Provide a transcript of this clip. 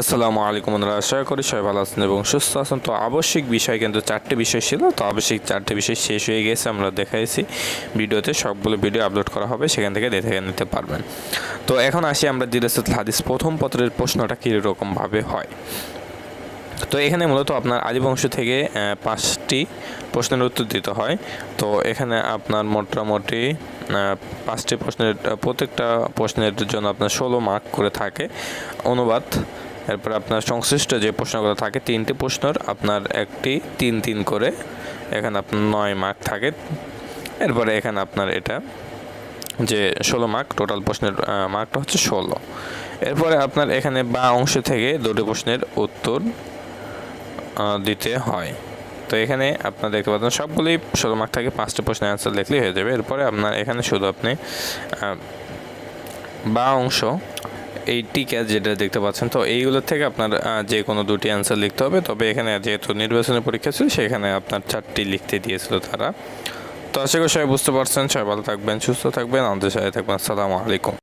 আসসালামু আলাইকুম বন্ধুরা, আশা করি সবাই ভালো আছেন এবং সুস্থ আছেন। তো আবশ্যিক বিষয় কিন্তু চারটে বিষয় ছিল, তো আবশ্যিক চারটে বিষয় শেষ হয়ে গেছে, আমরা দেখাইছি। ভিডিওতে সবগুলো ভিডিও আপলোড করা হবে, সেখান থেকে দেখে নিতে পারবেন। তো এখন আসি আমরা দিরাসত হাদিস প্রথম পত্রের প্রশ্নটা কীরকমভাবে হয়। তো এখানে মূলত আপনার আদিবংশ থেকে পাঁচটি প্রশ্নের উত্তর দিতে হয়। তো এখানে আপনার মোটামুটি পাঁচটি প্রশ্নের প্রত্যেকটা প্রশ্নের জন্য আপনার ষোলো মার্ক করে থাকে। অনুবাদ এরপর আপনার সংশ্লিষ্ট যে প্রশ্নগুলো থাকে, তিনটি প্রশ্নর আপনার একটি তিন তিন করে, এখানে আপনার নয় মার্ক থাকে। এরপরে এখানে আপনার এটা যে ষোলো মার্ক টোটাল প্রশ্নের মার্কটা হচ্ছে ষোলো। এরপরে আপনার এখানে বা অংশ থেকে দুটি প্রশ্নের উত্তর দিতে হয়। তো এখানে আপনার দেখতে পাচ্ছেন সবগুলোই ষোলো মার্ক থাকে, পাঁচটা প্রশ্নের অ্যান্সার লিখলেই হয়ে যাবে। এরপরে আপনার এখানে শুধু আপনি বা অংশ এই ক্যাচ যেটা দেখতে পাচ্ছেন, তো এইগুলোর থেকে আপনার যে কোনো দুটি অ্যান্সার লিখতে হবে। তবে এখানে যেহেতু নির্বাচনের পরীক্ষা ছিল, সেখানে আপনার চারটি লিখতে দিয়েছিল তারা। তো আশা করি সবাই বুঝতে পারছেন। সবাই ভালো থাকবেন, সুস্থ থাকবেন। আমাদের সাথে থাকবেন। আসসালামু আলাইকুম।